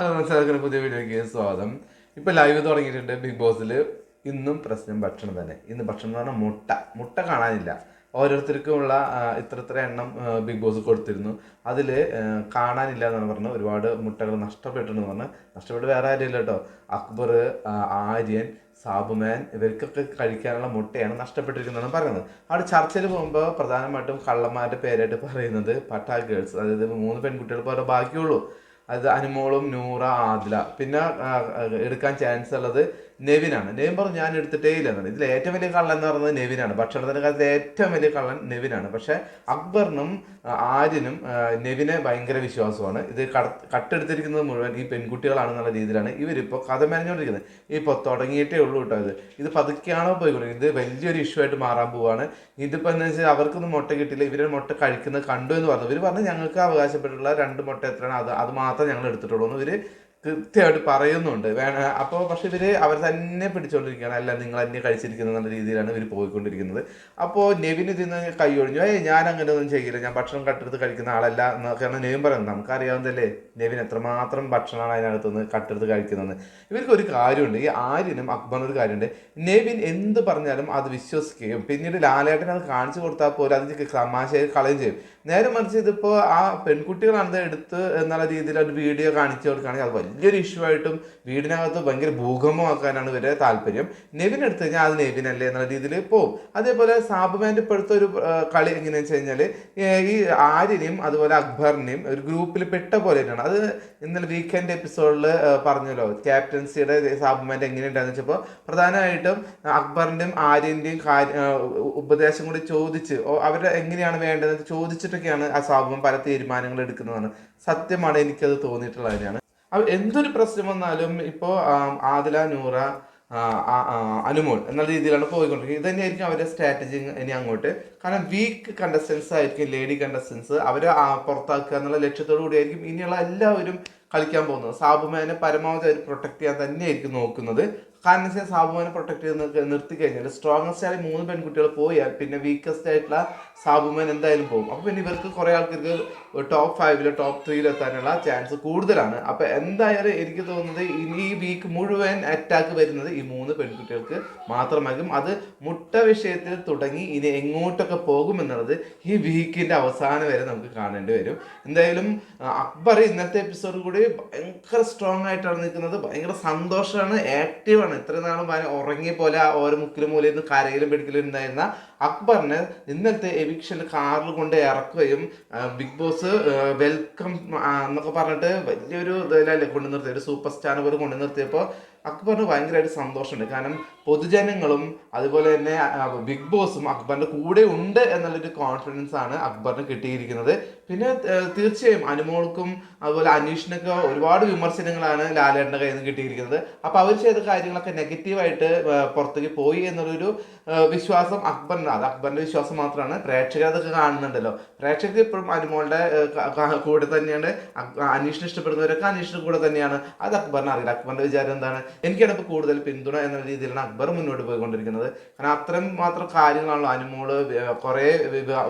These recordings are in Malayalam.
ഹലോ നമസ്കാരം. പുതിയ വീഡിയോയ്ക്ക് സ്വാഗതം. ഇപ്പൊ ലൈവ് തുടങ്ങിയിട്ടുണ്ട് ബിഗ് ബോസിൽ ഇന്നും പ്രശ്നം ഭക്ഷണം തന്നെ. ഇന്ന് ഭക്ഷണം എന്ന് പറഞ്ഞാൽ മുട്ട. മുട്ട കാണാനില്ല. ഓരോരുത്തർക്കുമുള്ള ഇത്ര ഇത്ര എണ്ണം ബിഗ് ബോസ് കൊടുത്തിരുന്നു. അതിൽ കാണാനില്ല എന്നാണ് പറഞ്ഞത്. ഒരുപാട് മുട്ടകൾ നഷ്ടപ്പെട്ടെന്ന് പറഞ്ഞ്. നഷ്ടപ്പെട്ട് വേറെ ആരുമില്ല കേട്ടോ. അക്ബർ ആര്യൻ സാബുമാൻ ഇവർക്കൊക്കെ കഴിക്കാനുള്ള മുട്ടയാണ് നഷ്ടപ്പെട്ടിരിക്കുന്നതെന്ന് പറയുന്നത്. അവിടെ ചർച്ചയിൽ പോകുമ്പോൾ പ്രധാനമായിട്ടും കള്ളന്മാരുടെ പേരായിട്ട് പറയുന്നത് പട്ടാ ഗേൾസ് അതായത് മൂന്ന് പെൺകുട്ടികൾ പോലെ ബാക്കിയുള്ളൂ. അത് അനുമോളും നൂറ ആദില. പിന്നെ എടുക്കാൻ ചാൻസ് ഉള്ളത് നെവിനാണ്. നെവിൻ പറഞ്ഞു ഞാൻ എടുത്തിട്ടേ ഇല്ല എന്നാണ്. ഇതിൽ ഏറ്റവും വലിയ കള്ളൻ എന്ന് പറയുന്നത് നെവിനാണ്. ഭക്ഷണത്തിന്റെ കാര്യത്തിൽ ഏറ്റവും വലിയ കള്ളൻ നെവിനാണ്. പക്ഷെ അക്ബറിനും ആര്യനും നെവിനെ ഭയങ്കര വിശ്വാസമാണ്. ഇത് കട- കട്ടെടുത്തിരിക്കുന്നത് മുഴുവൻ ഈ പെൺകുട്ടികളാണെന്നുള്ള രീതിയിലാണ് ഇവരിപ്പോൾ കഥ മെനഞ്ഞുകൊണ്ടിരിക്കുന്നത്. ഇപ്പോൾ തുടങ്ങിയിട്ടേ ഉള്ളൂ കേട്ടോ ഇത്. ഇത് പതുക്കെയാണോ പോയിക്കൊണ്ടിരിക്കുന്നത് ഇത് വലിയൊരു ഇഷ്യൂ ആയിട്ട് മാറാൻ പോവാണ്. ഇതിപ്പോൾ എന്താ വെച്ചാൽ അവർക്കൊന്നും മുട്ട കിട്ടില്ല ഇവരെ മുട്ട കഴിക്കുന്നത് കണ്ടു എന്ന് പറഞ്ഞു. ഇവർ പറഞ്ഞു ഞങ്ങൾക്ക് അവകാശപ്പെട്ടുള്ള രണ്ട് മുട്ട എത്രയാണ് അത് അത് മാത്രമേ ഞങ്ങൾ എടുത്തിട്ടുള്ളൂ എന്ന് ഇവർ കൃത്യമായിട്ട് പറയുന്നുണ്ട്. വേണ അപ്പോൾ പക്ഷെ ഇവർ അവർ തന്നെ പിടിച്ചുകൊണ്ടിരിക്കുകയാണ് അല്ല നിങ്ങൾ തന്നെ കഴിച്ചിരിക്കുന്നത് എന്നുള്ള രീതിയിലാണ് ഇവർ പോയിക്കൊണ്ടിരിക്കുന്നത്. അപ്പോൾ നെവിൻ ഇതിൽ നിന്ന് കൈ ഒഴിഞ്ഞു. ഏയ് ഞാൻ അങ്ങനെ ഒന്നും ചെയ്യില്ല. ഞാൻ ഭക്ഷണം കട്ടെടുത്ത് കഴിക്കുന്ന ആളല്ല എന്നൊക്കെയാണ് നെവിൻ പറയുന്നത് നമുക്കറിയാവുന്നതല്ലേ നെവിൻ എത്രമാത്രം ഭക്ഷണമാണ് അതിനകത്തുനിന്ന് കട്ടെടുത്ത് കഴിക്കുന്നതെന്ന്. ഇവർക്ക് ഒരു കാര്യമുണ്ട്. ഈ ആര്യനും അക്ബറിനും ഒരു കാര്യമുണ്ട്. നെവിൻ എന്ത് പറഞ്ഞാലും അത് വിശ്വസിക്കുകയും പിന്നീട് ലാലേട്ടൻ അത് കാണിച്ചു കൊടുത്താൽ പോലും അതിന് തമാശയായി കളയും ചെയ്യും. നേരെ മറിച്ച് ഇതിപ്പോൾ ആ പെൺകുട്ടികളാണ് എടുത്ത് എന്നുള്ള രീതിയിൽ ഒരു വീഡിയോ കാണിച്ചു കൊടുക്കുകയാണെങ്കിൽ അത് വലിയൊരു ഇഷ്യൂ ആയിട്ടും വീടിനകത്ത് ഭയങ്കര ഭൂകമ്പമാക്കാനാണ് ഇവരുടെ താല്പര്യം. നെവിൻ എടുത്തു കഴിഞ്ഞാൽ അത് നെവിൻ അല്ലേ എന്നുള്ള രീതിയിൽ പോകും അതേപോലെ സാബുമാന്റെ ഇപ്പോഴത്തെ ഒരു കളി എങ്ങനെയാണെന്ന് വെച്ച് കഴിഞ്ഞാൽ ഈ ആര്യനെയും അതുപോലെ അക്ബറിനെയും ഒരു ഗ്രൂപ്പിൽ പെട്ട പോലെ തന്നെയാണ്. അത് ഇന്നലെ വീക്കെൻഡ് എപ്പിസോഡിൽ പറഞ്ഞല്ലോ ക്യാപ്റ്റൻസിയുടെ സാബുമാന്റെ എങ്ങനെയുണ്ടെന്ന് വെച്ചപ്പോൾ പ്രധാനമായിട്ടും അക്ബറിന്റെയും ആര്യന്റെയും ഉപദേശം കൂടി ചോദിച്ച് അവരുടെ എങ്ങനെയാണ് വേണ്ടതെന്ന് ചോദിച്ചിട്ടൊക്കെയാണ് ആ സാബുമാൻ പല തീരുമാനങ്ങൾ എടുക്കുന്നതാണ് സത്യമാണ് എനിക്കത് തോന്നിയിട്ടുള്ളത് തന്നെയാണ് അപ്പൊ എന്തൊരു പ്രശ്നം വന്നാലും ഇപ്പോൾ ആദില നൂറ അനുമോൾ എന്നുള്ള രീതിയിലാണ് പോയിക്കൊണ്ടിരിക്കുന്നത്. ഇത് അവരുടെ സ്ട്രാറ്റജി ഇനി അങ്ങോട്ട്. കാരണം വീക്ക് കണ്ടസ്റ്റൻസ് ആയിരിക്കും ലേഡി കണ്ടസ്റ്റൻസ് അവരെ പുറത്താക്കുക എന്നുള്ള ലക്ഷ്യത്തോടു കൂടിയായിരിക്കും ഇനിയുള്ള എല്ലാവരും കളിക്കാൻ പോകുന്നത്. സാബുമാനെ പരമാവധി അവർ പ്രൊട്ടക്ട് ചെയ്യാൻ തന്നെയായിരിക്കും നോക്കുന്നത്. കാരണം വെച്ചാൽ സാബുമാനെ പ്രൊട്ടക്ട് ചെയ്ത് നിർത്തി കഴിഞ്ഞാൽ സ്ട്രോങ്ങസ്റ്റ് ആയ മൂന്ന് പെൺകുട്ടികൾ പോയാൽ പിന്നെ വീക്കസ്റ്റ് ആയിട്ടുള്ള സാബുമാൻ എന്തായാലും പോകും. അപ്പോൾ പിന്നെ ഇവർക്ക് കുറേ ആൾക്കാർക്ക് ടോപ്പ് ഫൈവിലോ ടോപ്പ് ത്രീയിലോ എത്താനുള്ള ചാൻസ് കൂടുതലാണ്. അപ്പോൾ എന്തായാലും എനിക്ക് തോന്നുന്നത് ഇനി ഈ വീക്ക് മുഴുവൻ അറ്റാക്ക് വരുന്നത് ഈ മൂന്ന് പെൺകുട്ടികൾക്ക് മാത്രമായിരിക്കും. അത് മുട്ട വിഷയത്തിൽ തുടങ്ങി ഇനി എങ്ങോട്ടൊക്കെ പോകുമെന്നുള്ളത് ഈ വീക്കിന്റെ അവസാനം വരെ നമുക്ക് കാണേണ്ടി വരും. എന്തായാലും അക്ബർ ഇന്നത്തെ എപ്പിസോഡ് കൂടി ഭയങ്കര സ്ട്രോങ് ആയിട്ടാണ് നിൽക്കുന്നത്. ഭയങ്കര സന്തോഷമാണ് ആക്റ്റീവാണ് ഇത്ര നാളും ഉറങ്ങിയ പോലെ ഓരോ മുക്കിലും മൂലയിൽ നിന്ന് കരയിലും പിടിക്കലും ഉണ്ടായിരുന്ന അക്ബറിനെ ഇന്നത്തെ എവിക്ഷൻ കാറിൽ കൊണ്ട് ഇറക്കുകയും ബിഗ് ബോസ് വെൽക്കം എന്നൊക്കെ പറഞ്ഞിട്ട് വലിയൊരു ഇതിലല്ലേ കൊണ്ടു നിർത്തി ഒരു സൂപ്പർ സ്റ്റാർ പോലെ കൊണ്ടു നിർത്തിയപ്പോൾ അക്ബറിന് ഭയങ്കരമായിട്ട് സന്തോഷമുണ്ട്. കാരണം പൊതുജനങ്ങളും അതുപോലെ തന്നെ ബിഗ് ബോസും അക്ബറിന്റെ കൂടെ ഉണ്ട് എന്നുള്ളൊരു കോൺഫിഡൻസ് ആണ് അക്ബറിന് കിട്ടിയിരിക്കുന്നത്. പിന്നെ തീർച്ചയായും അനുമോൾക്കും അതുപോലെ അനീഷിനൊക്കെ ഒരുപാട് വിമർശനങ്ങളാണ് ലാലേട്ടന്റെ കയ്യിൽ നിന്ന് കിട്ടിയിരിക്കുന്നത്. അപ്പോൾ അവർ ചെയ്ത കാര്യങ്ങളൊക്കെ നെഗറ്റീവായിട്ട് പുറത്തേക്ക് പോയി എന്നുള്ളൊരു വിശ്വാസം അക്ബറിന് അത് അക്ബറിന്റെ വിശ്വാസം മാത്രമാണ്. പ്രേക്ഷകർ അതൊക്കെ കാണുന്നുണ്ടല്ലോ. പ്രേക്ഷകർ ഇപ്പോഴും അനുമോളുടെ കൂടെ തന്നെയാണ് അനീഷിനെ ഇഷ്ടപ്പെടുന്നവരൊക്കെ അനീഷിന്റെ കൂടെ തന്നെയാണ്. അത് അക്ബറിന് അറിയില്ല. അക്ബറിന്റെ വിചാരം എന്താണ്? എനിക്കാണ് ഇപ്പോൾ കൂടുതൽ പിന്തുണ എന്ന രീതിയിലാണ് അക്ബർ മുന്നോട്ട് പോയിക്കൊണ്ടിരിക്കുന്നത്. കാരണം അത്രയും മാത്രം കാര്യങ്ങളാണല്ലോ അനുമോൾ കുറേ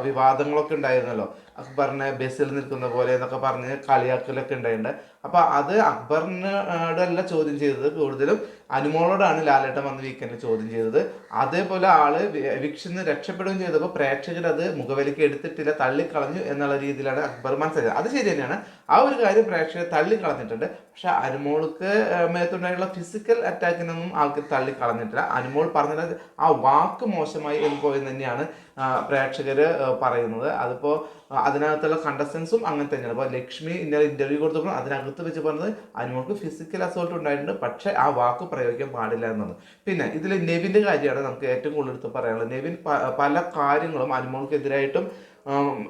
വിവാദങ്ങളൊക്കെ ഉണ്ടായിരുന്നല്ലോ. അക്ബറിനെ ബസ്സിൽ നിൽക്കുന്ന പോലെ എന്നൊക്കെ പറഞ്ഞ് കളിയാക്കലൊക്കെ ഉണ്ടായിട്ടുണ്ട്. അപ്പൊ അത് അക്ബറിനോടല്ല ചോദ്യം ചെയ്തത്. കൂടുതലും അനുമോളോടാണ് ലാലേട്ടൻ വന്ന് വീക്കെൻഡിൽ ചോദ്യം ചെയ്തത്. അതേപോലെ ആൾ വിക്ഷിന്ന് രക്ഷപ്പെടുകയും ചെയ്തപ്പോൾ പ്രേക്ഷകർ അത് മുഖവിലേക്ക് എടുത്തിട്ടില്ല തള്ളിക്കളഞ്ഞു എന്നുള്ള രീതിയിലാണ് അക്ബർ മനസ്സിലായത്. അത് ശരി തന്നെയാണ്. ആ ഒരു കാര്യം പ്രേക്ഷകർ തള്ളിക്കളഞ്ഞിട്ടുണ്ട്. പക്ഷെ അനുമോൾക്ക് മേത്തുണ്ടായിട്ടുള്ള ഫിസിക്കൽ അറ്റാക്കിനൊന്നും ആൾക്ക് തള്ളിക്കളഞ്ഞിട്ടില്ല. അനുമോൾ പറഞ്ഞത് ആ വാക്ക് മോശമായി എന്ന് പോയെന്ന് തന്നെയാണ് പ്രേക്ഷകർ പറയുന്നത്. അതിപ്പോൾ അതിനകത്തുള്ള കണ്ടസ്റ്റൻസും അങ്ങനെ തന്നെയാണ്. അപ്പോൾ ലക്ഷ്മി ഇന്നലെ ഇന്റർവ്യൂ കൊടുത്തപ്പോൾ അതിനകത്ത് വെച്ച് പറഞ്ഞത് അനുമോൾക്ക് ഫിസിക്കൽ അസോൾട്ട് ഉണ്ടായിട്ടുണ്ട് പക്ഷേ ആ വാക്ക് പ്രയോഗിക്കാൻ പാടില്ല എന്നാണ്. പിന്നെ ഇതിൽ നെവിന്റെ കാര്യമാണ് നമുക്ക് ഏറ്റവും കൂടുതൽ എടുത്ത് പറയാനുള്ളത്. നെവിൻ പല കാര്യങ്ങളും അനുമോൾക്കെതിരായിട്ടും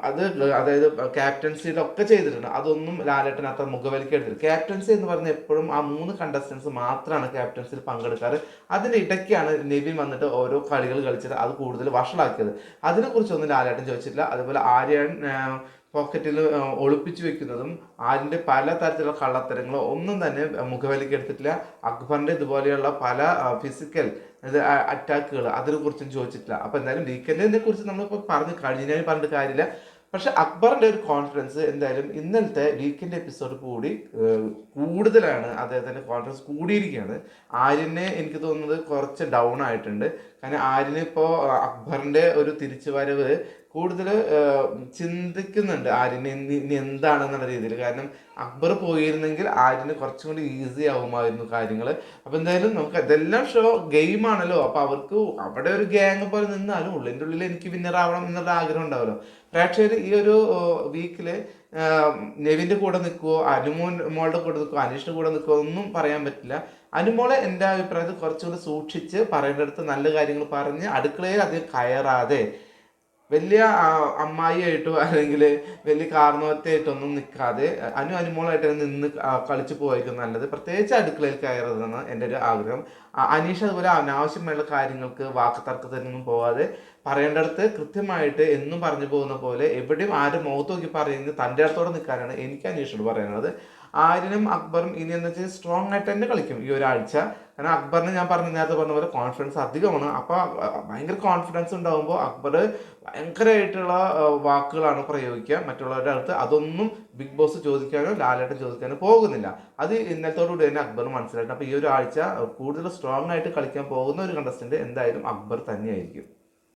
അത് അതായത് ക്യാപ്റ്റൻസിയുടെ ഒക്കെ ചെയ്തിട്ടുണ്ട്. അതൊന്നും ലാലേട്ടൻ അത്ര മുഖവിലേക്ക് എടുത്തില്ല. ക്യാപ്റ്റൻസി എന്ന് പറഞ്ഞാൽ എപ്പോഴും ആ മൂന്ന് കണ്ടസ്റ്റൻസ് മാത്രമാണ് ക്യാപ്റ്റൻസിൽ പങ്കെടുക്കാറ്. അതിന്റെ ഇടയ്ക്കാണ് നെവിൻ വന്നിട്ട് ഓരോ കളികൾ കളിച്ചിട്ട് അത് കൂടുതൽ വഷളാക്കിയത്. അതിനെക്കുറിച്ചൊന്നും ലാലേട്ടൻ ചോദിച്ചിട്ടില്ല. അതുപോലെ ആര്യൻ പോക്കറ്റിൽ ഒളിപ്പിച്ചു വെക്കുന്നതും ആരിന്റെ പല തരത്തിലുള്ള കള്ളത്തരങ്ങളോ ഒന്നും തന്നെ മുഖവിലേക്ക് എടുത്തിട്ടില്ല. അക്ബറിന്റെ ഇതുപോലെയുള്ള പല ഫിസിക്കൽ അറ്റാക്കുകൾ അതിനെ കുറിച്ചും ചോദിച്ചിട്ടില്ല. അപ്പോൾ എന്തായാലും വീക്കെൻഡിനെ കുറിച്ച് നമ്മളിപ്പോൾ പറഞ്ഞ് കഴിഞ്ഞാൽ പറഞ്ഞിട്ട് കാര്യമില്ല. പക്ഷെ അക്ബറിന്റെ ഒരു കോൺഫിഡൻസ് എന്തായാലും ഇന്നലത്തെ വീക്കെൻഡ് എപ്പിസോഡ് കൂടി കൂടുതലാണ് അദ്ദേഹത്തിന്റെ കോൺഫിഡൻസ് കൂടിയിരിക്കുകയാണ്. ആര്യനെ എനിക്ക് തോന്നുന്നത് കുറച്ച് ഡൗൺ ആയിട്ടുണ്ട്. കാരണം ആര്യന് ഇപ്പോൾ അക്ബറിന്റെ ഒരു തിരിച്ചുവരവ് കൂടുതൽ ചിന്തിക്കുന്നുണ്ട് ആര്യന് ഇനി എന്താണെന്നുള്ള രീതിയിൽ. കാരണം അക്ബർ പോയിരുന്നെങ്കിൽ ആര്യന് കുറച്ചും കൂടി ഈസി ആവുമായിരുന്നു കാര്യങ്ങൾ അപ്പം എന്തായാലും നമുക്ക് ഇതെല്ലാം ഷോ ഗെയിം ആണല്ലോ. അപ്പൊ അവർക്ക് അവിടെ ഒരു ഗ്യാങ് പോലെ നിന്നാലും ഉള്ളിന്റെ ഉള്ളിൽ എനിക്ക് വിന്നർ ആവണം എന്നുള്ള ആഗ്രഹം ഉണ്ടാവുമല്ലോ പ്രേക്ഷകർ ഈ ഒരു വീക്കിൽ നെവിന്റെ കൂടെ നിൽക്കുമോ അനുമോൻ മോളുടെ കൂടെ നിൽക്കുവോ അനീഷിന്റെ കൂടെ നിൽക്കുവോ ഒന്നും പറയാൻ പറ്റില്ല. അനുമോളെ എന്റെ അഭിപ്രായത്തിൽ കുറച്ചുകൂടി സൂക്ഷിച്ച് പറയേണ്ടടുത്ത് നല്ല കാര്യങ്ങൾ പറഞ്ഞ് അടുക്കളയിൽ അധികം കയറാതെ വലിയ അമ്മായിയായിട്ടോ അല്ലെങ്കിൽ വലിയ കാർന്നവത്തായിട്ടൊന്നും നിൽക്കാതെ അനു അനുമോളായിട്ട് നിന്ന് കളിച്ചു പോയിരിക്കും നല്ലത്. പ്രത്യേകിച്ച് അടുക്കളയിൽ കയറുന്നതാണ് എന്റെ ഒരു ആഗ്രഹം. അനീഷ് അതുപോലെ അനാവശ്യമായുള്ള കാര്യങ്ങൾക്ക് വാക്ക് തർക്കത്തിനൊന്നും പോവാതെ പറയേണ്ടടുത്ത് കൃത്യമായിട്ട് എന്നും പറഞ്ഞു പോകുന്ന പോലെ എവിടെയും ആരും മുഖത്ത് നോക്കി പറയുന്നത് തന്റെ അടുത്തോടെ നിൽക്കാനാണ് എനിക്ക് അനീഷിനോട് പറയാനുള്ളത്. ആര്യനും അക്ബറും ഇനി എന്ന് വെച്ചാൽ സ്ട്രോങ് ആയിട്ട് തന്നെ കളിക്കും ഈ ഒരാഴ്ച. കാരണം അക്ബറിന് ഞാൻ പറഞ്ഞ നേരത്തെ പറഞ്ഞ പോലെ കോൺഫിഡൻസ് അധികമാണ്. അപ്പോൾ ഭയങ്കര കോൺഫിഡൻസ് ഉണ്ടാകുമ്പോൾ അക്ബർ ഭയങ്കരമായിട്ടുള്ള വാക്കുകളാണ് പ്രയോഗിക്കുക. മറ്റുള്ളവരുടെ അടുത്ത് അതൊന്നും ബിഗ് ബോസ് ചോദിക്കാനോ ലാലേട്ടൻ ചോദിക്കാനോ പോകുന്നില്ല. അത് ഇന്നത്തോടുകൂടി തന്നെ അക്ബർ മനസ്സിലായിട്ട് അപ്പോൾ ഈ ഒരു ആഴ്ച കൂടുതൽ സ്ട്രോങ് ആയിട്ട് കളിക്കാൻ പോകുന്ന ഒരു കണ്ടസ്റ്റന്റ് എന്തായാലും അക്ബർ തന്നെയായിരിക്കും.